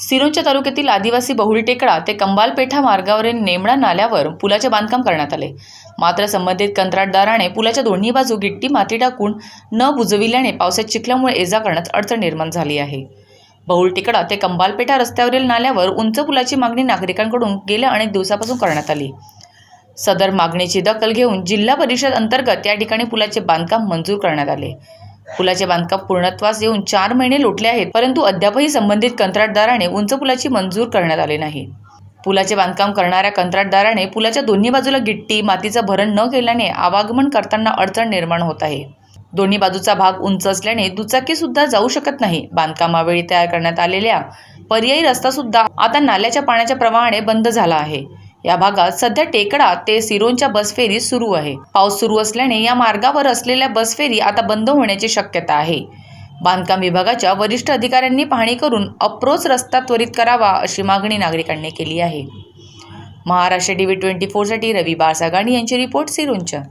सिरोंच्या तालुक्यातील आदिवासी बहुळी टेकडा ते कंबालपेठा मार्गावरील नेमळा नाल्यावर पुलाचे बांधकाम करण्यात आले. मात्र संबंधित कंत्राटदाराने पुलाच्या दोन्ही बाजू गिट्टी माती टाकून न बुजविल्याने पावसात चिखल्यामुळे एजा करण्यात अडचण निर्माण झाली आहे. बहुल टेकडा ते कंबालपेठा रस्त्यावरील नाल्यावर उंच पुलाची मागणी नागरिकांकडून गेल्या अनेक दिवसापासून करण्यात आली. सदर मागणीची दखल घेऊन जिल्हा परिषद अंतर्गत या ठिकाणी पुलाचे बांधकाम मंजूर करण्यात आले. पुलाचे बांधकाम पूर्णत्वास येऊन चार महिने लोटले आहेत परंतु अद्यापही संबंधित कंत्राटदाराने उंच पुलाची मंजूर करण्यात आले नाही. पुलाचे बांधकाम करणाऱ्या कंत्राटदाराने पुलाच्या दोन्ही बाजूला गिट्टी मातीचं भरण न केल्याने आवागमन करताना अडचण निर्माण होत आहे. दोन्ही बाजूचा भाग उंच असल्याने दुचाकी सुद्धा जाऊ शकत नाही. बांधकामावेळी तयार करण्यात आलेल्या पर्यायी रस्ता सुद्धा आता नाल्याच्या पाण्याच्या प्रवाहाने बंद झाला आहे. या भागात सध्या टेकडा ते सिरोंच्या बसफेरी सुरू आहे. पाऊस सुरू असल्याने या मार्गावर असलेल्या बसफेरी आता बंद होण्याची शक्यता आहे. बांधकाम विभागाच्या वरिष्ठ अधिकाऱ्यांनी पाहणी करून अप्रोच रस्ता त्वरित करावा अशी मागणी नागरिकांनी केली आहे. महाराष्ट्र टी व्ही ट्वेंटी फोरसाठी रवी बाळसागाणी यांची रिपोर्ट सिरोंच्या.